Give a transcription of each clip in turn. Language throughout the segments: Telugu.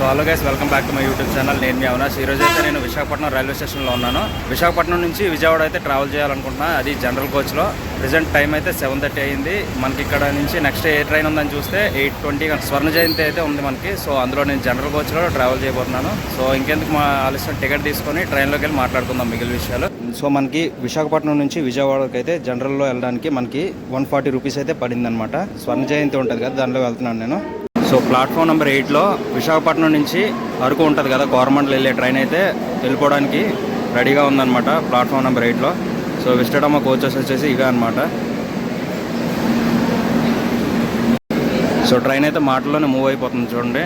So hello guys welcome back to my YouTube channel నేను మీ అవినాష్. ఈ రోజు అయితే నేను విశాఖపట్నం రైల్వే స్టేషన్లో ఉన్నాను. విశాఖపట్నం నుంచి విజయవాడ అయితే ట్రావెల్ చేయాలనుకుంటున్నా. అది జనరల్ కోచ్లో ప్రజెంట్ టైం అయితే సెవెన్ థర్టీ అయింది. మనకి ఇక్కడ నుంచి నెక్స్ట్ ఏ ట్రైన్ ఉందని చూస్తే ఎయిట్ ట్వంటీ స్వర్ణ జయంతి అయితే ఉంది మనకి. సో అందులో నేను జనరల్ కోచ్లో ట్రావెల్ చేయబోతున్నాను. సో ఇంకెందుకు మా ఆలస్యం? టికెట్ తీసుకొని ట్రైన్లోకి వెళ్ళి మాట్లాడుకుందాం మిగిలిన విషయాలు. సో మనకి విశాఖపట్నం నుంచి విజయవాడకి అయితే జనరల్లో వెళ్ళడానికి మనకి వన్ ఫార్టీ రూపీస్ అయితే పడిందనమాట స్వర్ణ జయంతి ఉంటుంది కదా దానిలో వెళ్తున్నాను నేను. సో ప్లాట్ఫామ్ నెంబర్ ఎయిట్లో విశాఖపట్నం నుంచి అరకు ఉంటుంది కదా గవర్నమెంట్లో వెళ్ళే ట్రైన్ అయితే వెళ్ళిపోవడానికి రెడీగా ఉందన్నమాట ప్లాట్ఫామ్ నెంబర్ ఎయిట్లో. సో విస్టడమ్మ కోచెస్ వచ్చేసి ఇవే అనమాట సో ట్రైన్ అయితే మాటల్లోనే మూవ్ అయిపోతుంది చూడండి.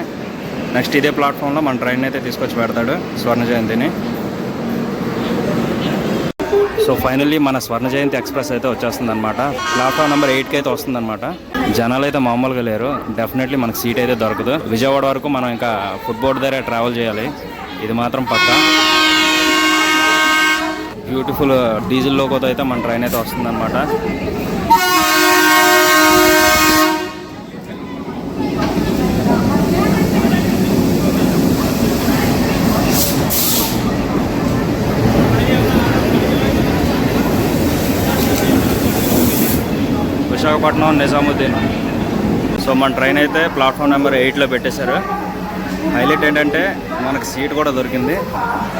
నెక్స్ట్ ఇదే ప్లాట్ఫామ్లో మన ట్రైన్ అయితే తీసుకొచ్చి పెడతాడు స్వర్ణ జయంతిని. సో ఫైనల్లీ మన స్వర్ణ జయంతి ఎక్స్ప్రెస్ అయితే వచ్చేస్తుంది అనమాట ప్లాట్ఫామ్ నెంబర్ ఎయిట్కి అయితే వస్తుంది అనమాట జనాలు అయితే మామూలుగా లేరు. డెఫినెట్లీ మనకు సీట్ అయితే దొరకదు. విజయవాడ వరకు మనం ఇంకా ఫుట్బోర్డ్ దగ్గర ట్రావెల్ చేయాలి. ఇది మాత్రం పక్క. బ్యూటిఫుల్ డీజిల్ లోకోతో అయితే మన ట్రైన్ అయితే వస్తుంది విశాఖపట్నం నిజాముద్దీన్. సో మన ట్రైన్ అయితే ప్లాట్ఫామ్ నెంబర్ ఎయిట్లో పెట్టేశారు. హైలైట్ ఏంటంటే మనకు సీట్ కూడా దొరికింది.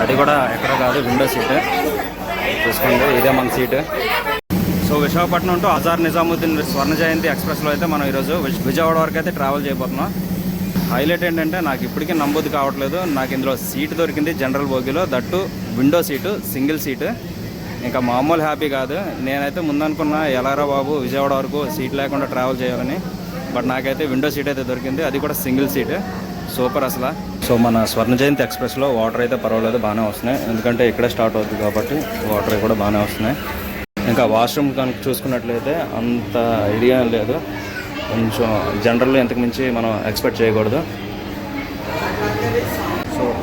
అది కూడా ఎక్కడ కాదు విండో సీట్. చూసుకోండి ఇదే మన seat. So Visakhapatnam to Hazrat Nizamuddin Swarna Jayanti ఎక్స్ప్రెస్లో అయితే మనం ఈరోజు విజయవాడ వరకు అయితే ట్రావెల్ చేయబోతున్నాం. హైలైట్ ఏంటంటే నాకు ఇప్పటికీ నమ్మొద్దు కావట్లేదు. నాకు ఇందులో సీట్ దొరికింది general బోగిలో. That window seat single seat. ఇంకా మామూలు హ్యాపీ కాదు. నేనైతే ముందనుకున్నా ఎలారా బాబు విజయవాడ వరకు సీట్ లేకుండా ట్రావెల్ చేయాలని. బట్ నాకైతే విండో సీట్ అయితే దొరికింది. అది కూడా సింగిల్ సీట్ సూపర్ అసలు. సో మన స్వర్ణ జయంతి ఎక్స్ప్రెస్లో వాటర్ అయితే పర్వాలేదు బాగానే వస్తున్నాయి. ఎందుకంటే ఇక్కడే స్టార్ట్ అవుతుంది కాబట్టి వాటర్ కూడా బాగానే వస్తున్నాయి. ఇంకా వాష్రూమ్ కనుక చూసుకున్నట్లయితే అంత ఐడియా లేదు. కొంచెం జనరల్లో ఇంతకు మించి మనం ఎక్స్పెక్ట్ చేయకూడదు.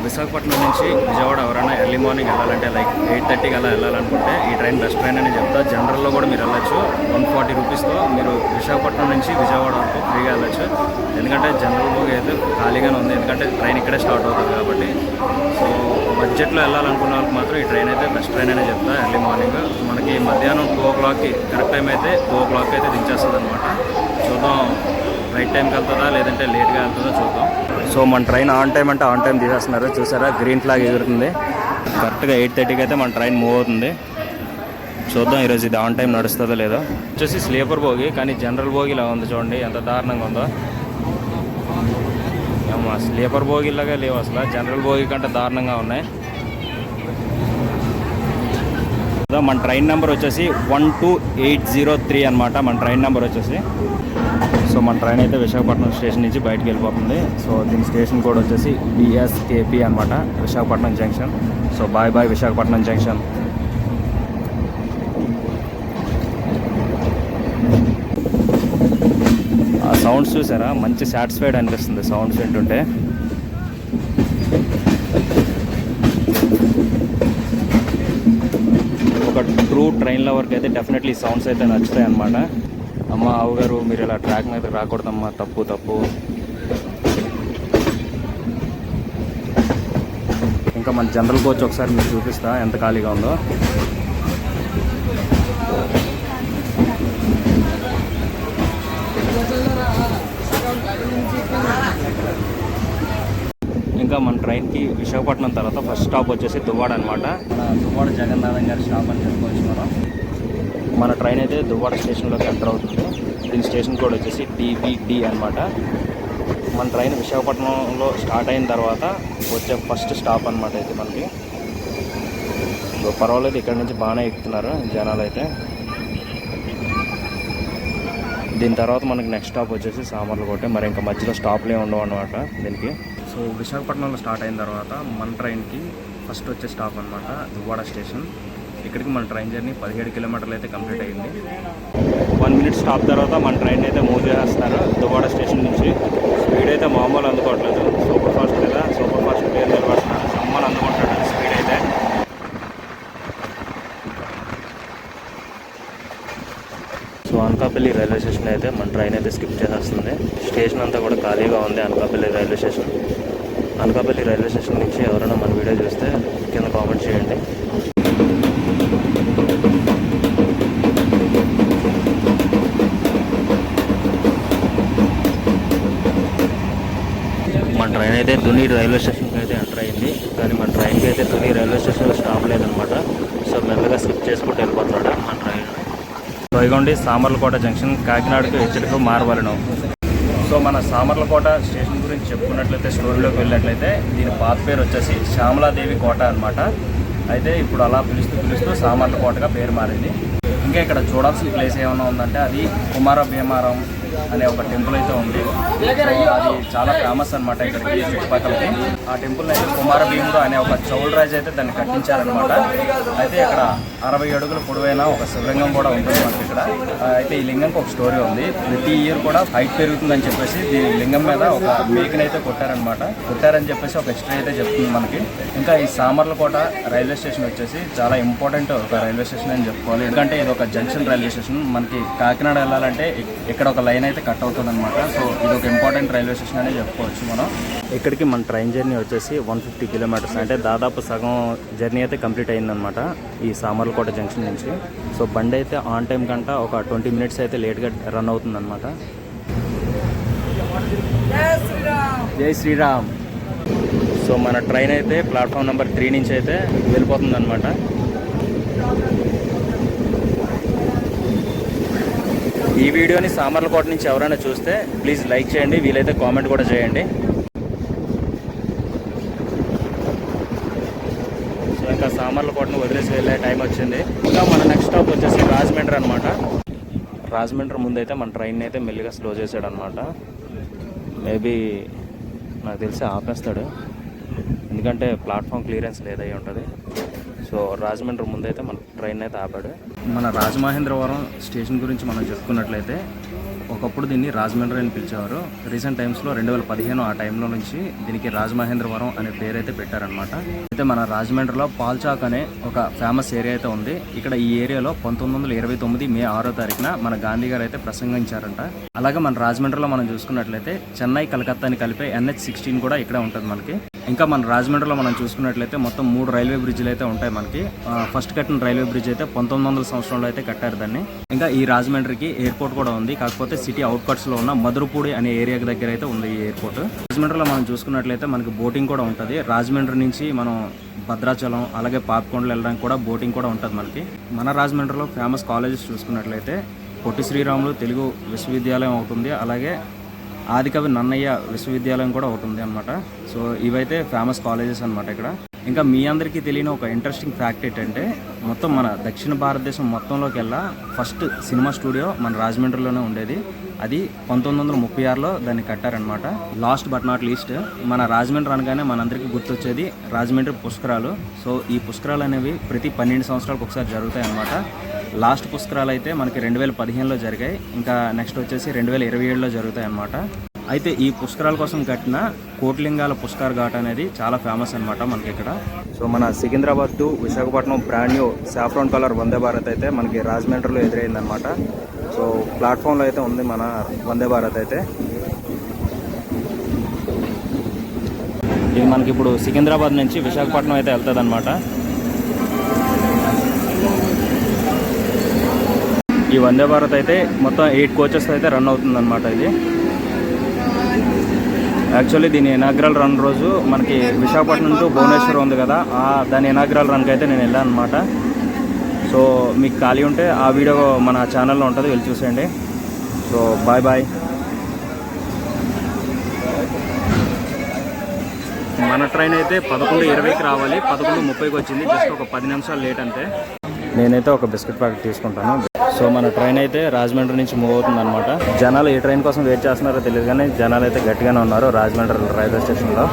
విశాఖపట్నం నుంచి విజయవాడ ఎవరైనా ఎర్లీ మార్నింగ్ వెళ్ళాలంటే లైక్ ఎయిట్ థర్టీకి అలా వెళ్ళాలనుకుంటే ఈ ట్రైన్ బెస్ట్ ట్రైన్ అని చెప్తా. జనరల్లో కూడా మీరు వెళ్ళచ్చు. వన్ ఫార్టీ రూపీస్తో మీరు విశాఖపట్నం నుంచి విజయవాడ వరకు ఫ్రీగా వెళ్ళచ్చు. ఎందుకంటే జనరల్ బోగి అయితే ఖాళీగానే ఉంది. ఎందుకంటే ట్రైన్ ఇక్కడే స్టార్ట్ అవుతుంది కాబట్టి. సో బడ్జెట్లో వెళ్ళాలనుకున్న వాళ్ళకి మాత్రం ఈ ట్రైన్ అయితే బెస్ట్ ట్రైన్ అనే చెప్తా ఎర్లీ మార్నింగ్. మనకి మధ్యాహ్నం టూ ఓ క్లాక్కి కరెక్ట్ టైం అయితే టూ ఓ క్లాక్ అయితే దించేస్తుంది అనమాట చూద్దాం రైట్ టైంకి వెళ్తుందా లేదంటే లేట్గా వెళ్తుందో చూద్దాం. సో మన ట్రైన్ ఆన్ టైం అంటే ఆన్ టైం తీసేస్తున్నారు చూసారా? గ్రీన్ ఫ్లాగ్ ఎగురుతుంది. కరెక్ట్గా ఎయిట్ థర్టీకి అయితే మన ట్రైన్ మూవ్ అవుతుంది. చూద్దాం ఈరోజు ఇది ఆన్ టైం నడుస్తుందో లేదో. వచ్చేసి స్లీపర్ బోగి కానీ జనరల్ బోగిలా ఉంది చూడండి ఎంత దారుణంగా ఉందో. ఏమో స్లీపర్ బోగిలాగా లేవు అసలు. జనరల్ బోగి కంటే దారుణంగా ఉన్నాయి. మన ట్రైన్ నెంబర్ వచ్చేసి one two eight zero three అనమాట మన ట్రైన్ నెంబర్ వచ్చేసి. సో మన ట్రైన్ అయితే విశాఖపట్నం స్టేషన్ నుంచి బయటకు వెళ్ళిపోతుంది. సో దీని స్టేషన్ కోడ్ వచ్చేసి బిఎస్కేపి అనమాట Visakhapatnam junction. So bye bye Visakhapatnam junction. ఆ సౌండ్స్ చూసారా? మంచి సాటిస్ఫైడ్ అనిపిస్తుంది సౌండ్స్ వింటుంటే. ఒక ట్రూ ట్రైన్ లవర్కి అయితే డెఫినెట్లీ సౌండ్స్ అయితే నచ్చుతాయి అనమాట అమ్మ ఆవుగారు మీరు ఇలా ట్రాక్ మీద రాకూడదమ్మా తప్పు తప్పు. ఇంకా మన జనరల్ కోచ్ ఒకసారి మీకు చూపిస్తా ఎంత ఖాళీగా ఉందో. ఇంకా మన ట్రైన్కి విశాఖపట్నం తర్వాత ఫస్ట్ స్టాప్ వచ్చేసి దువ్వాడ అనమాట దువ్వాడ జగన్నాథం గారి స్టాప్ అని చెప్పుకోవచ్చు మనం. మన ట్రైన్ అయితే దువ్వాడ స్టేషన్లోకి ఎంటర్ అవుతుంది. దీని స్టేషన్ కోడ్ వచ్చేసి డిబిడి అనమాట మన ట్రైన్ విశాఖపట్నంలో స్టార్ట్ అయిన తర్వాత వచ్చే ఫస్ట్ స్టాప్ అనమాట అయితే మనకి. సో పర్వాలేదు ఇక్కడ నుంచి బాగానే ఎక్కుతున్నారు జనాలు అయితే దీని తర్వాత మనకి నెక్స్ట్ స్టాప్ వచ్చేసి సామర్లకోట. మరి ఇంకా మధ్యలో స్టాప్లే ఉండవు అనమాట దీనికి. సో విశాఖపట్నంలో స్టార్ట్ అయిన తర్వాత మన ట్రైన్కి ఫస్ట్ వచ్చే స్టాప్ అనమాట దువ్వాడ స్టేషన్. ఇక్కడికి మన ట్రైన్ జర్నీ పదిహేడు కిలోమీటర్లు అయితే కంప్లీట్ అయింది వన్ మినిట్ స్టాప్ తర్వాత మన ట్రైన్ అయితే మూవ్ చేస్తారు దువాడ స్టేషన్ నుంచి స్పీడ్ అయితే మామూలు అందుకోవట్లేదు. సూపర్ ఫాస్ట్ కదా సూపర్ ఫాస్ట్ పేరు నిలబడుతున్నారు? సమ్మని అందుకుంటాడు స్పీడ్ అయితే. సో అనకాపల్లి రైల్వే స్టేషన్ అయితే మన ట్రైన్ అయితే స్కిప్ చేసేస్తుంది. స్టేషన్ అంతా కూడా ఖాళీగా ఉంది Anakapalli railway station. Anakapalli railway station నుంచి ఎవరైనా మన వీడియో చూస్తే కింద కామెంట్ చేయండి మన దుని రైల్వే స్టేషన్కి అయితే ఎంటర్ అయింది. కానీ మన ట్రైన్కి అయితే దుని రైల్వే స్టేషన్లో స్టాప్ లేదనమాట. సో మెల్లగా స్కిప్ చేసుకుంటూ వెళ్ళిపోతున్నాడు మన ట్రైన్. వైగొండి సామర్లకోట జంక్షన్ కాకినాడకు హెచ్చరిక మారవలను. సో మన సామర్లకోట స్టేషన్ గురించి చెప్పుకున్నట్లయితే స్టోరీలోకి వెళ్ళినట్లయితే దీని పాత పేరు వచ్చేసి శ్యామలాదేవి కోట అనమాట అయితే ఇప్పుడు అలా పిలుస్తూ పిలుస్తూ సామర్లకోటగా పేరు మారింది. ఇంకా ఇక్కడ చూడాల్సిన ప్లేస్ ఏమైనా ఉందంటే అది కుమార భీమారం అనే ఒక టెంపుల్ అయితే ఉంది. అది చాలా ఫేమస్ అనమాట ఇక్కడికి చుట్టుపక్కలకి. ఆ టెంపుల్ అయితే కుమార భీముడు అనే ఒక చౌల్ రాజు అయితే దాన్ని కట్టించారనమాట అయితే ఇక్కడ అరవై అడుగుల పొడవైన ఒక శివలింగం కూడా ఉంటుంది మనకి ఇక్కడ. అయితే ఈ లింగంకి ఒక స్టోరీ ఉంది. ప్రతి ఇయర్ కూడా హైట్ పెరుగుతుందని చెప్పేసి ఈ లింగం మీద ఒక మేకని అయితే కొట్టారనమాట కొట్టారని చెప్పేసి ఒక హిస్టరీ అయితే చెప్తుంది మనకి. ఇంకా ఈ సామర్లకోట రైల్వే స్టేషన్ వచ్చేసి చాలా ఇంపార్టెంట్ ఒక రైల్వే స్టేషన్ అని చెప్పుకోవాలి. ఎందుకంటే ఇది ఒక జంక్షన్ రైల్వే స్టేషన్. మనకి కాకినాడ వెళ్ళాలంటే ఇక్కడ ఒక లైన్ ట్రైన్ అయితే కట్ అవుతుంది అనమాట సో ఇది ఒక ఇంపార్టెంట్ రైల్వే స్టేషన్ అనే చెప్పుకోవచ్చు మనం. ఇక్కడికి మన ట్రైన్ జర్నీ వచ్చేసి వన్ ఫిఫ్టీ కిలోమీటర్స్ అంటే దాదాపు సగం జర్నీ అయితే కంప్లీట్ అయిందనమాట ఈ సామర్లకోట జంక్షన్ నుంచి. సో బండి అయితే ఆన్ టైం కంట ఒక ట్వంటీ మినిట్స్ అయితే లేట్గా రన్ అవుతుందన్నమాట. జై శ్రీరామ్. సో మన ట్రైన్ అయితే ప్లాట్ఫామ్ నెంబర్ త్రీ నుంచి అయితే వెళ్ళిపోతుంది అనమాట ఈ వీడియోని సామర్లకోట నుంచి ఎవరైనా చూస్తే ప్లీజ్ లైక్ చేయండి వీలైతే కామెంట్ కూడా చేయండి. సో ఇంకా సామర్లకోటను వదిలేసి వెళ్ళే టైం వచ్చింది. ఇంకా మన నెక్స్ట్ స్టాప్ వచ్చేసి రాజమండ్రి అనమాట రాజమండ్రి ముందైతే మన ట్రైన్ అయితే మెల్లిగా స్లో చేశాడు అనమాట మేబీ నాకు తెలిసి ఆపేస్తాడు. ఎందుకంటే ప్లాట్ఫామ్ క్లియరెన్స్ లేదై ఉంటుంది సో రాజమండ్రి ముందైతే మన ట్రైన్ అయితే ఆపాడు. మన రాజమహేంద్రవరం స్టేషన్ గురించి మనం చెప్పుకున్నట్లయితే ఒకప్పుడు దీన్ని రాజమండ్రి అని పిలిచేవారు. రీసెంట్ టైమ్స్లో రెండు వేల పదిహేను ఆ టైంలో నుంచి దీనికి రాజమహేంద్రవరం అనే పేరు అయితే పెట్టారనమాట అయితే మన రాజమండ్రిలో పాల్చాక్ అనే ఒక ఫేమస్ ఏరియా అయితే ఉంది. ఇక్కడ ఈ ఏరియాలో పంతొమ్మిది వందల ఇరవై తొమ్మిది మే ఆరో తారీఖున మన గాంధీ గారు అయితే ప్రసంగించారంట. అలాగే మన రాజమండ్రిలో మనం చూసుకున్నట్లయితే చెన్నై కలకత్తాని కలిపే ఎన్హెచ్ సిక్స్టీన్ కూడా ఇక్కడే ఉంటుంది మనకి. ఇంకా మన రాజమండ్రిలో మనం చూసుకున్నట్లయితే మొత్తం మూడు రైల్వే బ్రిడ్జ్లు అయితే ఉంటాయి మనకి. ఫస్ట్ కట్టిన రైల్వే బ్రిడ్జ్ అయితే పంతొమ్మిది వందల సంవత్సరంలో అయితే కట్టారు దాన్ని. ఇంకా ఈ రాజమండ్రికి ఎయిర్పోర్ట్ కూడా ఉంది. కాకపోతే సిటీ అవుట్కట్స్లో ఉన్న మధురపూడి అనే ఏరియా దగ్గర అయితే ఉంది ఈ ఎయిర్పోర్ట్ రాజమండ్రిలో మనం చూసుకున్నట్లయితే మనకి బోటింగ్ కూడా ఉంటుంది. రాజమండ్రి నుంచి మనం భద్రాచలం అలాగే పాపికొండలు వెళ్ళడానికి కూడా బోటింగ్ కూడా ఉంటుంది మనకి. మన రాజమండ్రిలో ఫేమస్ కాలేజెస్ చూసుకున్నట్లయితే పొట్టి శ్రీరాములు తెలుగు విశ్వవిద్యాలయం అవుతుంది అలాగే ఆదికవి నన్నయ్య విశ్వవిద్యాలయం కూడా ఒకటి ఉంది అనమాట సో ఇవైతే ఫేమస్ కాలేజెస్ అనమాట ఇక్కడ. ఇంకా మీ అందరికీ తెలియని ఒక ఇంట్రెస్టింగ్ ఫ్యాక్ట్ ఏంటంటే మొత్తం మన దక్షిణ భారతదేశం మొత్తంలోకి వెళ్ళా. ఫస్ట్ సినిమా స్టూడియో మన రాజమండ్రిలోనే ఉండేది. అది పంతొమ్మిది వందల ముప్పై ఆరులో దాన్ని కట్టారనమాట లాస్ట్ బట్ నాట్ లీస్ట్ మన రాజమండ్రి అనగానే మనందరికీ గుర్తొచ్చేది రాజమండ్రి పుష్కరాలు. సో ఈ పుష్కరాలు అనేవి ప్రతి పన్నెండు సంవత్సరాలకు ఒకసారి జరుగుతాయి అనమాట లాస్ట్ పుష్కరాలు అయితే మనకి రెండు వేల పదిహేనులో జరిగాయి. ఇంకా నెక్స్ట్ వచ్చేసి రెండు వేల ఇరవై ఏడులో జరుగుతాయి అన్నమాట అయితే ఈ పుష్కరాల కోసం కట్టిన కోట్లింగాల పుష్కర్ ఘాట్ అనేది చాలా ఫేమస్ అన్నమాట మనకి ఇక్కడ సో మన Secunderabad to Visakhapatnam brand new saffron colour Vande Bharat అయితే మనకి రాజమండ్రిలో ఎదురైందనమాట సో ప్లాట్ఫామ్లో అయితే ఉంది మన వందే భారత్ అయితే. ఇది మనకి ఇప్పుడు సికింద్రాబాద్ నుంచి విశాఖపట్నం అయితే వెళ్తుంది ఈ వందే భారత్ అయితే మొత్తం ఎయిట్ కోచెస్ అయితే రన్ అవుతుందన్నమాట ఇది. యాక్చువల్లీ దీని ఎనాగ్రల్ రన్ రోజు మనకి విశాఖపట్నం టు భువనేశ్వర్ ఉంది కదా ఆ దాని ఎనాగ్రల్ రన్కి అయితే నేను వెళ్ళాను అనమాట సో మీకు ఖాళీ ఉంటే ఆ వీడియో మన ఛానల్లో ఉంటుంది వెళ్ళి చూసేయండి. సో బాయ్ బాయ్ మన ట్రైన్ అయితే పదకొండు ఇరవైకి రావాలి పదకొండు ముప్పైకి వచ్చింది జస్ట్ ఒక పది నిమిషాలు లేట్ అంతే. నేనైతే ఒక బిస్కెట్ ప్యాకెట్ తీసుకుంటాను. సో మన ట్రైన్ అయితే రాజమండ్రి నుంచి మూవ్ అవుతుంది అనమాట జనాలు ఏ ట్రైన్ కోసం వెయిట్ చేస్తున్నారో తెలియదు కానీ జనాలు అయితే గట్టిగానే ఉన్నారు రాజమండ్రి రైల్వే స్టేషన్లో.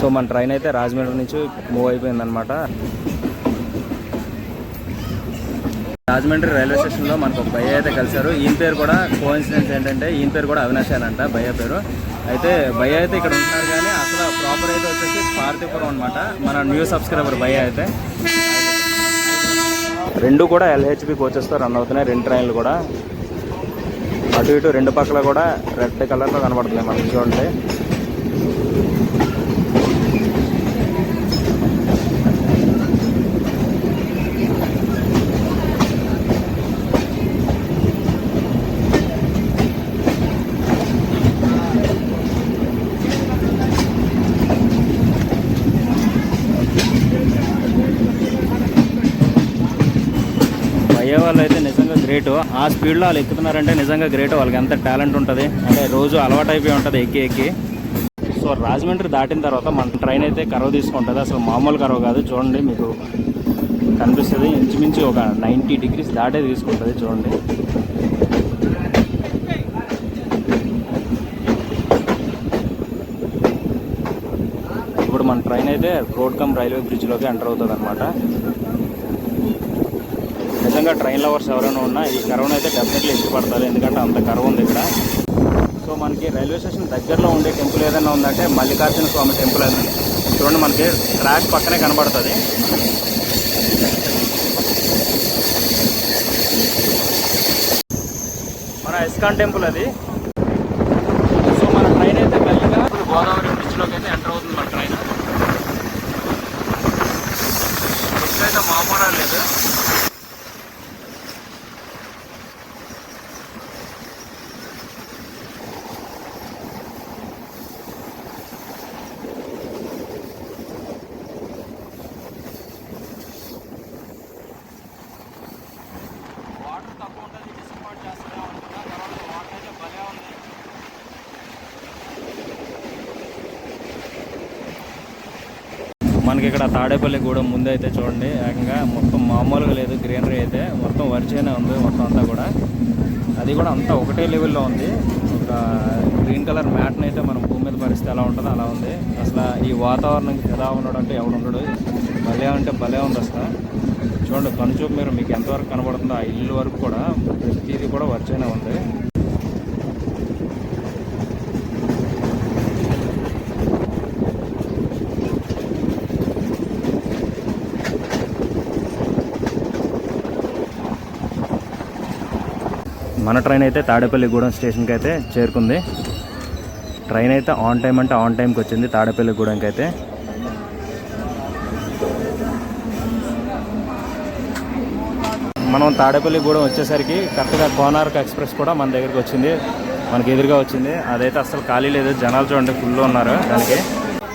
సో మన ట్రైన్ అయితే రాజమండ్రి నుంచి మూవ్ అయిపోయింది అనమాట రాజమండ్రి రైల్వే స్టేషన్లో మనకు ఒక భయ్య అయితే కలిశారు. ఈయన పేరు కూడా కోఇన్సిడెన్స్ ఏంటంటే ఈయన పేరు కూడా అవినాష్ అని అంట భయ్య పేరు. అయితే భయ్య అయితే ఇక్కడ ఉంటున్నారు కానీ అసలు అయితే వచ్చేసి పార్థిపురం అనమాట మన న్యూ సబ్స్క్రైబర్ భయ అయితే. రెండు కూడా ఎల్హెచ్బి కోచెస్తో రన్ అవుతున్నాయి. రెండు ట్రైన్లు కూడా. అటు ఇటు రెండు పక్కల కూడా రెడ్ కలర్లో కనబడుతున్నాయి మనకి చూడండి అయ్యే వాళ్ళు అయితే నిజంగా గ్రేట్. ఆ స్పీడ్లో వాళ్ళు ఎక్కుతున్నారంటే నిజంగా గ్రేట్. వాళ్ళకి ఎంత టాలెంట్ ఉంటుంది. అంటే రోజు అలవాటు అయిపోయి ఉంటుంది ఎక్కి ఎక్కి. సో రాజమండ్రి దాటిన తర్వాత మన ట్రైన్ అయితే కరవ తీసుకుంటుంది. అసలు మామూలు కరవ కాదు. చూడండి మీకు కనిపిస్తుంది. ఇంచుమించు ఒక నైంటీ డిగ్రీస్ దాటే తీసుకుంటుంది చూడండి. ఇప్పుడు మన ట్రైన్ అయితే రోడ్ కమ్ రైల్వే బ్రిడ్జ్లోకి ఎంటర్ అవుతుంది అనమాట నిజంగా ట్రైన్ లవర్స్ ఎవరైనా ఉన్నా ఈ కరవను అయితే డెఫినెట్లీ ఇష్టపడతారు. ఎందుకంటే అంత కరువు ఉంది ఇక్కడ. సో మనకి రైల్వే స్టేషన్ దగ్గరలో ఉండే టెంపుల్ ఏదైనా ఉందంటే మల్లికార్జున స్వామి టెంపుల్ అని చూడండి మనకి ట్రాక్ పక్కనే కనబడుతుంది. మన ఇస్కాన్ టెంపుల్ అది సో మన ట్రైన్ అయితే మెల్లగా గోదావరి బ్రిడ్జ్లోకి అయితే ఎంటర్ అవుతుంది మన ట్రైన్ ఇక్కడైతే మామూలు లేదు వాటర్ తక్కువ ఉంటుంది డిసప్పాయింట్ చేస్తూనే ఉంటుందా తర్వాత వాటర్ అయితే భలే ఉంది మనకి ఇక్కడ తాడేపల్లి గూడెం ముందు అయితే చూడండి. ఏకంగా మొత్తం మామూలుగా లేదు గ్రీనరీ అయితే. మొత్తం వరిచేనే ఉంది మొత్తం అంతా కూడా. అది కూడా అంతా ఒకటే లెవెల్లో ఉంది. ఒక గ్రీన్ కలర్ మ్యాట్ని అయితే మనం భూమి మీద పరిస్థితి ఎలా ఉంటుందో అలా ఉంది. అసలు ఈ వాతావరణం ఎలా ఉన్నాడు అంటే ఎవడు ఉండడు. భలే అంటే భలే ఉంది అసలు. చూడండి కనుచూపు మీరు మీకు ఎంతవరకు కనబడుతుందో ఆ ఇల్లు వరకు కూడా ప్రతిదీ కూడా వరిచేనే ఉంది. మన ట్రైన్ అయితే తాడేపల్లిగూడెం స్టేషన్కి అయితే చేరుకుంది. ట్రైన్ అయితే ఆన్ టైం అంటే ఆన్ టైంకి వచ్చింది తాడేపల్లిగూడెంకి అయితే మనం తాడేపల్లిగూడెం వచ్చేసరికి కరెక్ట్గా కోనార్క్ ఎక్స్ప్రెస్ కూడా మన దగ్గరికి వచ్చింది. మనకి ఎదురుగా వచ్చింది. అదైతే అసలు ఖాళీ లేదు. జనాలు చూడండి ఫుల్ ఉన్నారు దానికి.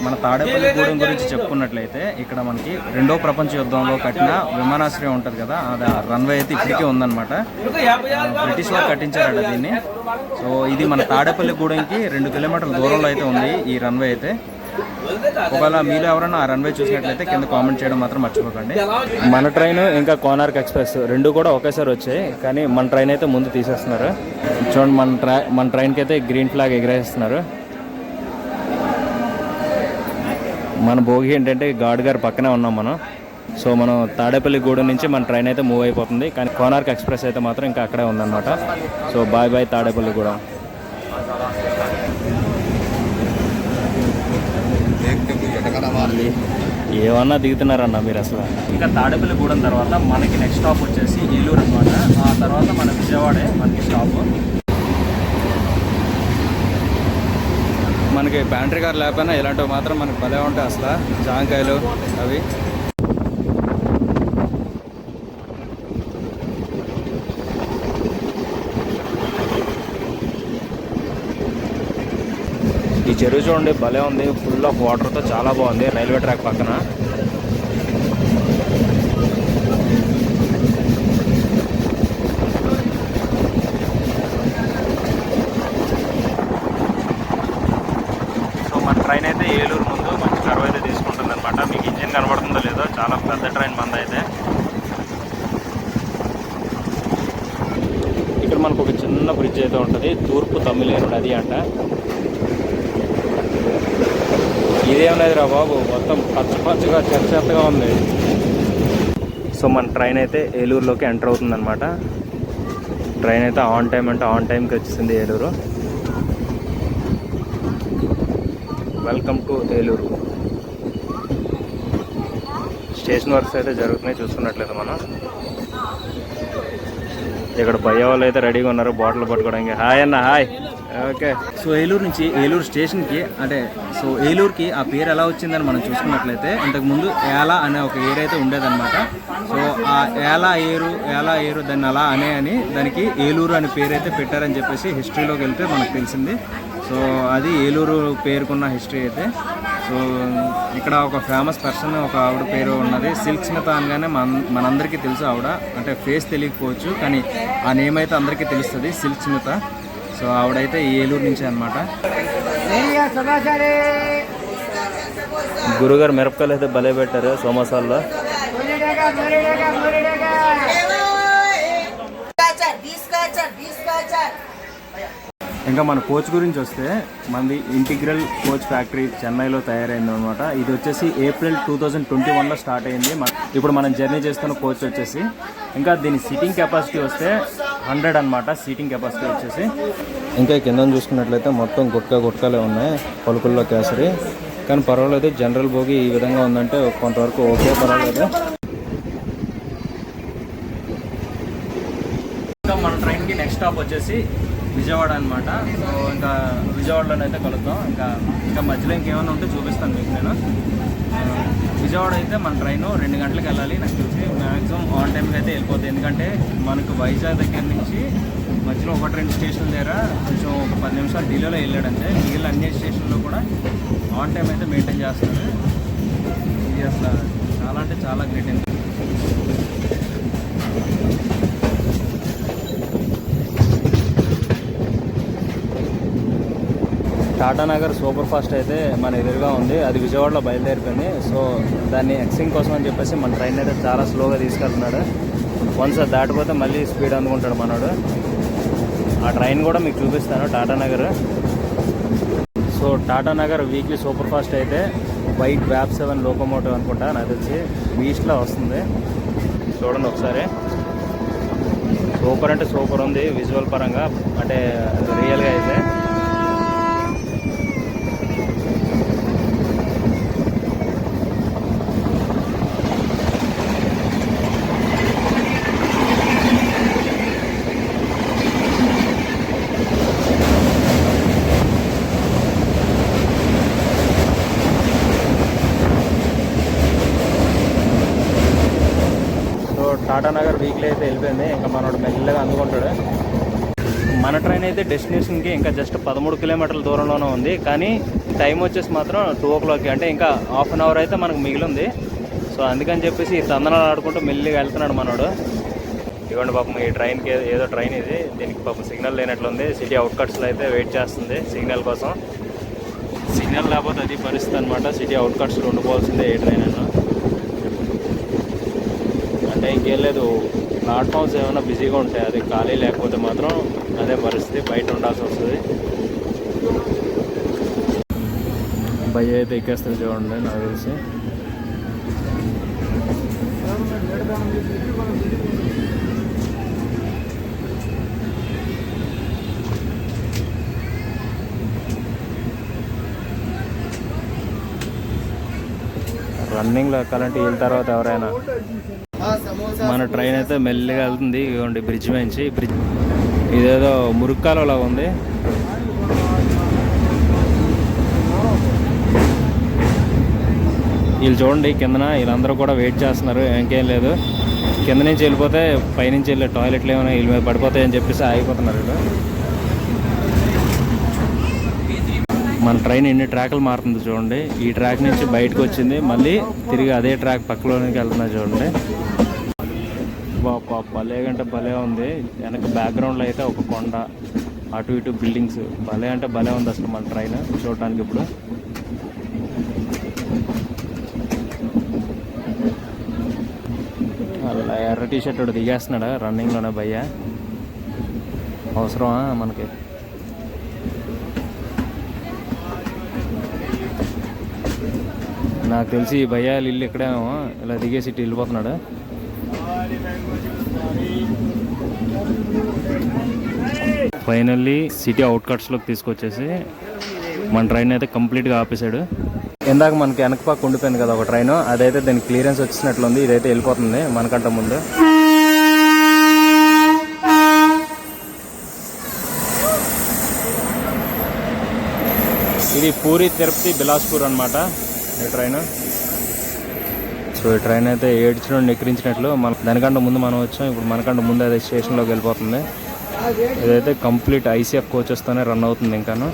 మన తాడేపల్లిగూడెం గురించి చెప్పుకున్నట్లయితే ఇక్కడ మనకి రెండో ప్రపంచ యుద్ధంలో కట్టిన విమానాశ్రయం ఉంటుంది కదా అది రన్వే అయితే ఇప్పటికే ఉందన్నమాట. బ్రిటిష్ వారు కట్టించారట దీన్ని. సో ఇది మన తాడేపల్లిగూడెంకి రెండు కిలోమీటర్ల దూరంలో అయితే ఉంది ఈ రన్వే అయితే. ఒకవేళ మీరు ఎవరైనా ఆ రన్వే చూసినట్లయితే కింద కామెంట్ చేయడం మాత్రం మర్చిపోకండి. మన ట్రైన్ ఇంకా కోనార్క్ ఎక్స్ప్రెస్ రెండు కూడా ఒకేసారి వచ్చాయి కానీ మన ట్రైన్ అయితే ముందు తీసేస్తున్నారు. చూడండి మన ట్రై మన ట్రైన్కి అయితే గ్రీన్ ఫ్లాగ్ ఎగరేస్తున్నారు. మన భోగి ఏంటంటే గాడ్ గారి పక్కనే ఉన్నాం మనం. సో మనం తాడేపల్లి గూడెం నుంచి మన ట్రైన్ అయితే మూవ్ అయిపోతుంది. కానీ కోనార్క్ ఎక్స్ప్రెస్ అయితే మాత్రం ఇంకా అక్కడే ఉందన్నమాట. So bye bye Tadepalli Gudem. ఏమన్నా దిగుతున్నారన్న మీరు అసలు? ఇంకా తాడేపల్లి గూడెం తర్వాత మనకి నెక్స్ట్ స్టాప్ వచ్చేసి ఏలూరు అనమాట ఆ తర్వాత మన విజయవాడే మనకి స్టాప్ మనకి బ్యాండ్రీ కార్ లేకపోయినా ఇలాంటివి మాత్రం మనకి భలే ఉంటాయి అసలు. జాంకాయలు అవి. ఈ చెరువు చూడండి భలే ఉంది. ఫుల్ ఆఫ్ వాటర్తో చాలా బాగుంది. రైల్వే ట్రాక్ పక్కన సో మన ట్రైన్ అయితే ఏలూరు ముందు మంచి కరువు అయితే తీసుకుంటుంది అనమాట మీకు ఇంజిన్ కనబడుతుందో లేదో చాలా ట్రైన్ బంద్ అయితే. ఇక్కడ మనకు ఒక చిన్న బ్రిడ్జ్ అయితే ఉంటుంది. తూర్పు తమిళేరు నది అంట. ఇదేం లేదురా బాబు? మొత్తం పచ్చ పచ్చగా చెత్తగా ఉంది. సో మన ట్రైన్ అయితే ఏలూరులోకి ఎంటర్ అవుతుంది అనమాట ట్రైన్ అయితే ఆన్ టైం అంటే ఆన్ టైంకి వచ్చేసింది Eluru. Welcome to Eluru. Station works అయితే జరుగుతున్నాయి చూస్తున్నట్లయితే మనం. ఇక్కడ భయ్య వాళ్ళు అయితే రెడీగా ఉన్నారు బాటిల్ పట్టుకోవడానికి. హాయ్ అన్న హాయ్. ఓకే. సో ఏలూరు నుంచి ఏలూరు స్టేషన్కి అంటే సో ఏలూరుకి ఆ పేరు ఎలా వచ్చిందని మనం చూసుకున్నట్లయితే ఇంతకుముందు ఏలా అనే ఒక ఏరు అయితే ఉండేదన్నమాట. సో ఆ ఏలా ఏరు ఏలా ఏరు దాన్ని అలా అనే అని దానికి ఏలూరు అనే పేరు అయితే పెట్టారని చెప్పేసి హిస్టరీలోకి వెళ్తే మనకు తెలిసింది. సో అది ఏలూరు పేరుకున్న హిస్టరీ అయితే. సో ఇక్కడ ఒక ఫేమస్ పర్సన్ ఒక ఆవిడ పేరు ఉన్నది. సిల్క్ స్మిత అనగానే మన మనందరికీ తెలుసు ఆవిడ. అంటే ఫేస్ తెలియకపోవచ్చు కానీ ఆ నేమ్ అయితే అందరికీ తెలుస్తుంది సిల్క్ స్మిత సో ఆవిడైతే ఈ ఏలూరు నుంచి అనమాట గురుగారు మిరపకాయలు అయితే భలే పెట్టారు సోమసాల్లో. bis kacar. ఇంకా మన కోచ్ గురించి వస్తే మనది ఇంటిగ్రల్ కోచ్ ఫ్యాక్టరీ చెన్నైలో తయారైంది అనమాట ఇది వచ్చేసి ఏప్రిల్ టూ థౌజండ్ ట్వంటీ వన్లో స్టార్ట్ అయింది. ఇప్పుడు మనం జర్నీ చేస్తున్న కోచ్ వచ్చేసి ఇంకా దీని సీటింగ్ కెపాసిటీ వస్తే హండ్రెడ్ అనమాట సీటింగ్ కెపాసిటీ వచ్చేసి. ఇంకా కింద చూసుకున్నట్లయితే మొత్తం గుట్కా గుట్కాలే ఉన్నాయి పలుకుల్లో కేసరి. కానీ పర్వాలేదు జనరల్ భోగి ఈ విధంగా ఉందంటే కొంతవరకు ఓకే పర్వాలేదు. ఇంకా మన ట్రైన్కి నెక్స్ట్ స్టాప్ వచ్చేసి విజయవాడ అనమాట సో ఇంకా విజయవాడలోనైతే కలుద్దాం. ఇంకా ఇంకా మధ్యలో ఇంకేమైనా ఉంటే చూపిస్తాను మీకు నేను. విజయవాడ అయితే మన ట్రైన్ రెండు గంటలకు వెళ్ళాలి. నాకు తెలిసి మ్యాక్సిమం ఆన్ టైంకి అయితే వెళ్ళిపోతుంది ఎందుకంటే మనకు వైజాగ్ దగ్గర నుంచి మధ్యలో ఒకటి రెండు స్టేషన్ల దగ్గర కొంచెం ఒక పది నిమిషాలు డిలేలో వెళ్ళాడంటే మిగిలిన అన్ని స్టేషన్లో కూడా ఆన్ టైం అయితే మెయింటైన్ చేస్తుంది ఇది అసలు చాలా అంటే చాలా great. Tata Nagar super fast అయితే మన ఎదురుగా ఉంది. అది విజయవాడలో బయలుదేరిపోయింది. సో దాన్ని ఎక్సింగ్ కోసం అని చెప్పేసి మన ట్రైన్ అయితే చాలా స్లోగా తీసుకెళ్తున్నాడు. వన్స్ అది దాటిపోతే మళ్ళీ స్పీడ్ అందుకుంటాడు మనోడు. ఆ ట్రైన్ కూడా మీకు చూపిస్తాను Tata Nagar. So Tata Nagar weekly super fast అయితే వైట్ వ్యాప్ సెవెన్ లోకోమోటివ్ అనుకుంటా నాకు తెలిసి. ఈస్ట్లో వస్తుంది. చూడండి ఒకసారి. సూపర్ అంటే సూపర్ ఉంది విజువల్ పరంగా. అంటే రియల్గా అయితే సో టాటా నగర్ అయిపోయింది. ఇంకా మనోడు మెల్లగా అందుకుంటాడు. మన ట్రైన్ అయితే డెస్టినేషన్కి ఇంకా జస్ట్ పదమూడు కిలోమీటర్ల దూరంలోనే ఉంది. కానీ టైం వచ్చేసి మాత్రం టూ ఓ క్లాక్కి. అంటే ఇంకా హాఫ్ అన్ అవర్ అయితే మనకు మిగిలింది. సో అందుకని చెప్పేసి ఈ తందనాలు ఆడుకుంటూ మెల్లిగా వెళ్తున్నాడు మనోడు. ఇవ్వండి పాపం ఈ ట్రైన్కి ఏదో- ఏదో ట్రైన్ ఇది. దీనికి పాపం సిగ్నల్ లేనట్లుంది. సిటీ అవుట్కట్స్లో అయితే వెయిట్ చేస్తుంది సిగ్నల్ కోసం. సిగ్నల్ లేకపోతే అది పరిస్థితి అనమాట సిటీ అవుట్కట్స్లో ఉండిపోవాల్సిందే ఏ ట్రైన్ అయినా అంటే ఇంకేం లేదు. ప్లాట్ఫామ్స్ ఏమైనా బిజీగా ఉంటాయి అది ఖాళీ లేకపోతే మాత్రం అదే పరిస్థితి బయట ఉండాల్సి వస్తుంది. భయ అయితే ఎక్కేస్తుంది చూడండి నాకు తెలిసి. రన్నింగ్లో ఎక్కాలంటే వీళ్ళ తర్వాత ఎవరైనా మన ట్రైన్ అయితే మెల్లిగా వెళ్తుంది. ఇవ్వండి బ్రిడ్జ్ నుంచి. బ్రిడ్జ్ ఇదేదో మురుక్కాలలా ఉంది. వీళ్ళు చూడండి కిందన వీళ్ళందరూ కూడా వెయిట్ చేస్తున్నారు. ఇంకేం లేదు. కింద నుంచి వెళ్ళిపోతే పైనుంచి వెళ్ళే టాయిలెట్లు ఏమైనా వీళ్ళ మీద పడిపోతాయని చెప్పేసి ఆగిపోతున్నారు వీళ్ళు. మన ట్రైన్ ఎన్ని ట్రాక్లు మారుతుంది చూడండి. ఈ ట్రాక్ నుంచి బయటకు వచ్చింది. మళ్ళీ తిరిగి అదే ట్రాక్ పక్కలోనికి వెళ్తున్నా చూడండి. భలే అంటే భలే ఉంది. వెనక బ్యాక్గ్రౌండ్లో అయితే ఒక కొండ అటు ఇటు బిల్డింగ్స్ భలే అంటే భలే ఉంది అసలు మన ట్రైన్ చూడటానికి ఇప్పుడు. అలా ఎర్ర టీ షర్ట్ ఒకటి దిగేస్తున్నాడు? రన్నింగ్లోనే భయ్య. అవసరమా మనకి? నాకు తెలిసి ఈ భయ్యాలు ఇల్లు ఇక్కడేమో ఇలా దిగేసి ఇటు వెళ్ళిపోతున్నాడు. ఫైనల్లీ సిటీ అవుట్కట్స్లోకి తీసుకొచ్చేసి మన ట్రైన్ అయితే కంప్లీట్గా ఆపేశాడు. ఇందాక మనకి వెనకపాక ఉండిపోయింది కదా ఒక ట్రైన్. అదైతే దీనికి క్లియరెన్స్ వచ్చినట్లుంది. ఇదైతే వెళ్ళిపోతుంది మనకంట ముందు. ఇది పూరి తిరుపతి బిలాస్పూర్ అనమాట ఈ ట్రైన్. సో ఈ ట్రైన్ అయితే ఏడ్చిన నెక్కిరించినట్లు. మన దానికంటే ముందు మనం వచ్చాం. ఇప్పుడు మనకంటే ముందు అదే స్టేషన్లోకి వెళ్ళిపోతుంది. ఇదైతే కంప్లీట్ ఐసీఎఫ్ కోచెస్తోనే రన్ అవుతుంది ఇంకాను.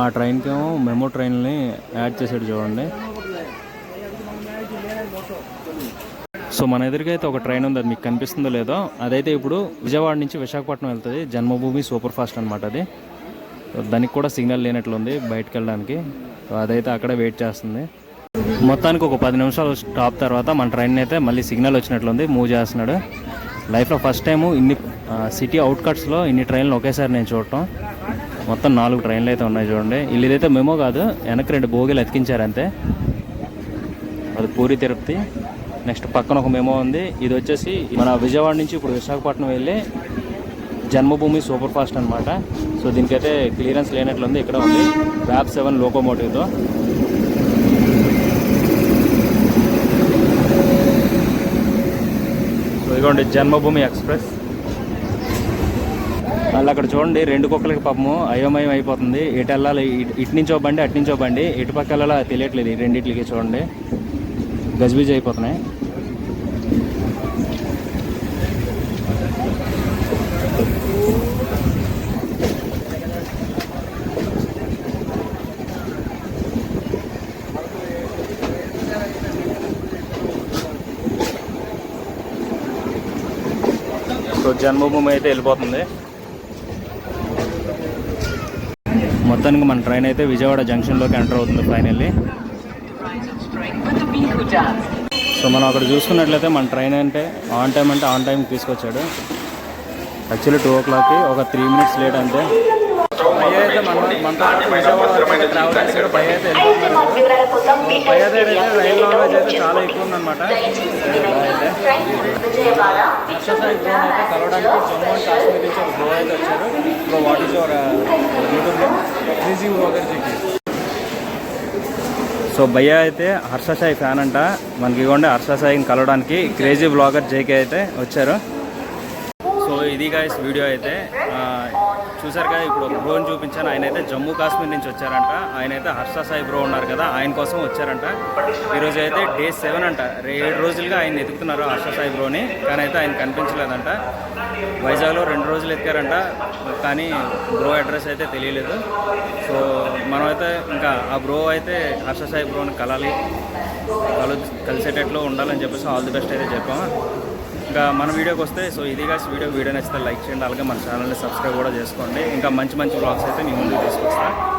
ఆ ట్రైన్కి ఏమో మెమో ట్రైన్ని యాడ్ చేసాడు చూడండి. సో మన ఎదురుగా అయితే ఒక ట్రైన్ ఉంది అది మీకు కనిపిస్తుందో లేదో. అదైతే ఇప్పుడు విజయవాడ నుంచి విశాఖపట్నం వెళ్తుంది. జన్మభూమి సూపర్ ఫాస్ట్ అనమాట అది దానికి కూడా సిగ్నల్ లేనట్లుంది బయటకు వెళ్ళడానికి సో అదైతే అక్కడే వెయిట్ చేస్తుంది. మొత్తానికి ఒక పది నిమిషాలు స్టాప్ తర్వాత మన ట్రైన్ అయితే మళ్ళీ సిగ్నల్ వచ్చినట్లుంది. మూవ్ చేస్తున్నాడు. లైఫ్లో ఫస్ట్ టైము ఇన్ని సిటీ అవుట్కట్స్లో ఇన్ని ట్రైన్లు ఒకేసారి నేను చూడటం. మొత్తం నాలుగు ట్రైన్లు అయితే ఉన్నాయి చూడండి. వీళ్ళు ఇదైతే మెమో కాదు వెనక్కి రెండు భోగిలు అతికించారు అంతే. అది పూరి తిరుపతి. నెక్స్ట్ పక్కన ఒక మెమో ఉంది. ఇది వచ్చేసి మన విజయవాడ నుంచి ఇప్పుడు విశాఖపట్నం వెళ్ళి జన్మభూమి సూపర్ ఫాస్ట్ అనమాట సో దీనికైతే క్లియరెన్స్ లేనట్లుంది. ఇక్కడ ఉంది. ర్యాప్ సెవెన్ లోకోమోటివ్తో ఇదిగోండి జన్మభూమి ఎక్స్ప్రెస్. వాళ్ళు అక్కడ చూడండి రెండు కుక్కలకి పాపము అయోమయం అయిపోతుంది. ఎటు వెళ్ళాలి ఇటు- ఇటు నుంచో బండి అటు నుంచో బండి. ఎటు పక్క వెళ్ళాలో తెలియట్లేదు ఈ రెండింటికి చూడండి. గజిబిజి అయిపోతున్నాయి. ఇప్పుడు జన్మభూమి అయితే వెళ్ళిపోతుంది. మొత్తానికి మన ట్రైన్ అయితే విజయవాడ జంక్షన్లోకి ఎంటర్ అవుతుంది ఫైనల్లీ. సో మనం అక్కడ చూసుకున్నట్లయితే మన ట్రైన్ అంటే ఆన్ టైం అంటే ఆన్ టైంకి తీసుకొచ్చాడు. యాక్చువల్లీ టూ ఓ క్లాక్కి ఒక త్రీ మినిట్స్ లేట్ అంతే చాలా ఎక్కువ ఉందన్నమాట అయితే ఎక్సర్సైజ్ జోన్ అయితే కలవడానికి జమ్మూ అండ్ కాశ్మీర్ నుంచి ఒక బ్రో అయితే వచ్చారు. బ్రో వాట్ ఈస్ యువర్ యూట్యూబ్లో క్రేజీ బ్లాగర్ జీకి. సో భయ్య అయితే హర్షసాయి ఫ్యాన్ అంట. మనకి ఇవ్వండి హర్షసాయిని కలవడానికి క్రేజీ బ్లాగర్ జేకే అయితే వచ్చారు. సో ఇది గాయస్ వీడియో అయితే. చూసారు కదా ఇప్పుడు ఒక బ్రోని చూపించాను. ఆయన అయితే జమ్మూ కాశ్మీర్ నుంచి వచ్చారంట. ఆయన అయితే హర్ష సాయి బ్రో ఉన్నారు కదా ఆయన కోసం వచ్చారంట. ఈరోజు అయితే డే సెవెన్ అంట. రే- ఏడు రోజులుగా ఆయన ఎదుగుతున్నారు హర్ష సాయి బ్రోని కానీ అయితే ఆయన కనిపించలేదంట. వైజాగ్లో రెండు రోజులు ఎత్తారంట కానీ బ్రో అడ్రస్ అయితే తెలియలేదు. సో మనమైతే ఇంకా ఆ బ్రో అయితే హర్ష సాయి బ్రోని కలాలి కలు కలిసేటట్లు ఉండాలని చెప్పేసి ఆల్ ది బెస్ట్ అయితే చెప్పాము. ఇంకా మన వీడియోకి వస్తే సో ఇది కాసి వీడియో వీడియో నచ్చితే లైక్ చేయండి. అలాగే మన ఛానల్ని సబ్స్క్రైబ్ కూడా చేసుకోండి. ఇంకా మంచి మంచి బ్లాగ్స్ అయితే మీ ముందు తీసుకొస్తాను